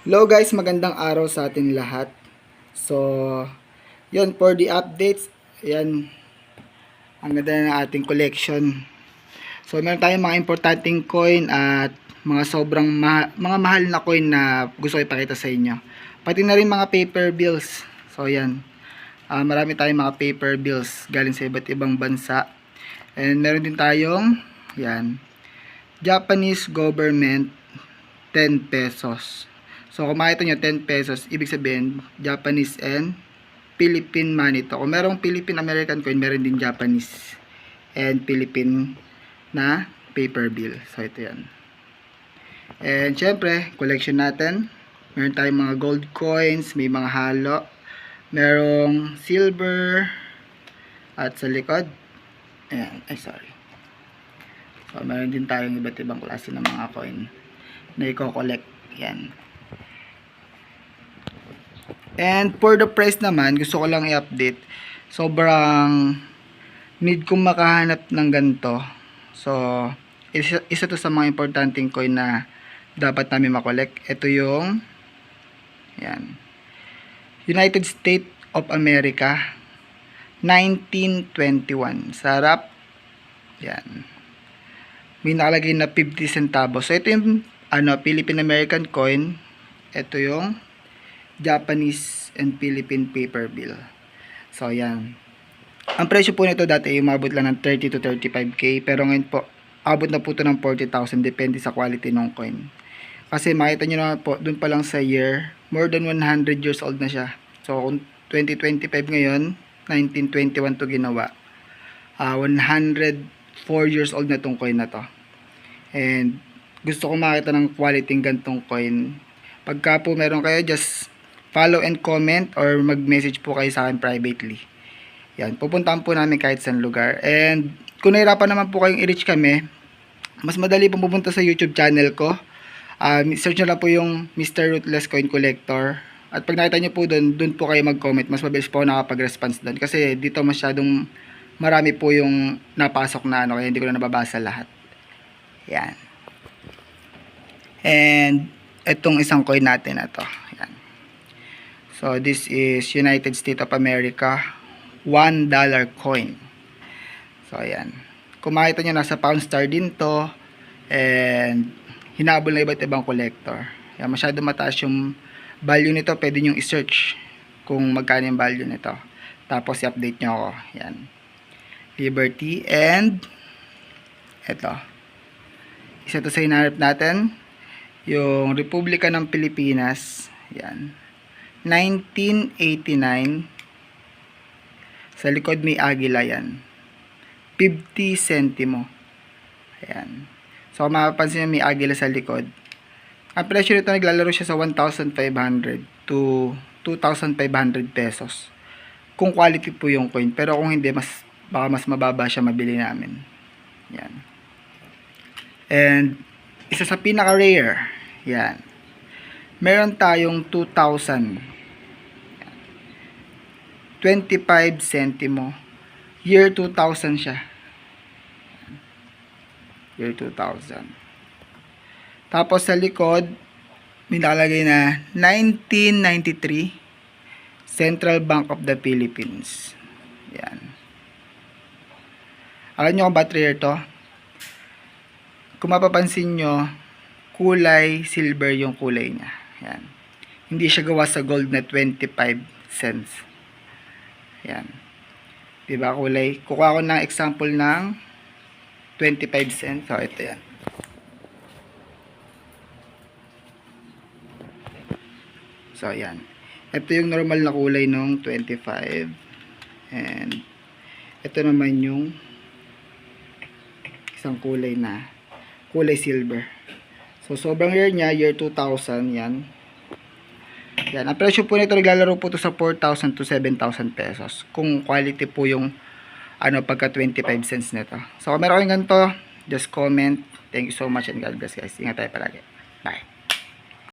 Hello guys, magandang araw sa atin lahat. So, yun, for the updates, yan, ang ganda na ng ating collection. So, meron tayong mga importanteng coin at mga sobrang ma- mga mahal na coin na gusto ko ipakita sa inyo. Pati na rin mga paper bills. So, yan. Ah, marami tayong mga paper bills galing sa iba't ibang bansa. And meron din tayong, yan, Japanese government 10 pesos. So, kung makita nyo, 10 pesos, ibig sabihin, Japanese and Philippine money to. Kung merong Philippine-American coin, meron din Japanese and Philippine na paper bill. So, ito yan. And, syempre, collection natin. Meron tayong mga gold coins, may mga halo. Merong silver at sa likod. Ayan, ay sorry. So, meron din tayong iba't ibang klase ng mga coin na i-collect. Yan. And for the price naman, gusto ko lang i-update. Sobrang need kong makahanap ng ganito. So, isa, isa to sa mga importanteng coin na dapat namin makolek. Ito yung yan. United States of America 1921. Sarap. Yan. May nakalagay na 50 centavos. So, ito yung ano, Philippine American coin. Ito yung Japanese and Philippine paper bill. So, yan. Ang presyo po nito dati umabot lang ng 30 to 35k. Pero ngayon po, abot na po ito ng 40,000. Depende sa quality ng coin. Kasi makita nyo naman po, dun pa lang sa year, more than 100 years old na siya. So, kung 2025 ngayon, 1921 to ginawa. Ah, 104 years old na tong coin na to. And, gusto ko makita ng quality ng gantong coin. Pagka po meron kayo, just follow and comment or mag-message po kayo sa akin privately. Yan, pupuntahan po namin kahit saan lugar. And kung nahirapan naman po kayong i-reach kami, mas madali pong pupunta sa YouTube channel ko. Ah, search nyo lang po yung Mr. Ruthless Coin Collector. At pag nakita nyo po doon, doon po kayo mag-comment. Mas mabilis po ako nakapag-response doon. Kasi dito masyadong marami po yung napasok na ano, kaya hindi ko na nababasa lahat. Yan. And itong isang coin natin na to. So, this is United States of America $1 coin. So, ayan. Kung makita nyo, nasa pound star din to. And, hinabol na iba't ibang collector. Yan, masyado mataas yung value nito. Pwede nyo i-search kung magkano yung value nito. Tapos, i-update nyo ako. Yan. Liberty. And, eto. Isa to sa hinahanap natin. Yung Republika ng Pilipinas. Yan. 1989 sa likod may agila yan. 50 centimo ayan. So mapapansin nyo may agila sa likod. Ang presyo nito naglalaro siya sa 1,500 to 2,500 pesos. Kung quality po yung coin. Pero kung hindi mas baka mas mababa siya mabili namin. Yan and isa sa pinaka rare yan meron tayong 2,000 25 centimo year 2000 siya. Year 2000 tapos sa likod may nakalagay na 1993 Central Bank of the Philippines. Yan. Alam nyo kung ba't rare to? Kung mapapansin nyo kulay silver yung kulay niya. Yan. Hindi siya gawa sa gold na 25 cents. Yan. Diba kulay? Kukuha ko ng example ng 25 cents. So, ito yan. So, yan. Ito yung normal na kulay ng 25. And, ito naman yung isang kulay na kulay silver. So, sobrang rare niya, year 2000, yan. Yan, ang presyo po nito, naglalaro po to sa 4,000 to 7,000 pesos. Kung quality po yung, ano, pagka 25 cents nito. So, kung meron kayong ganito, just comment. Thank you so much and God bless guys. Ingat tayo palagi. Bye.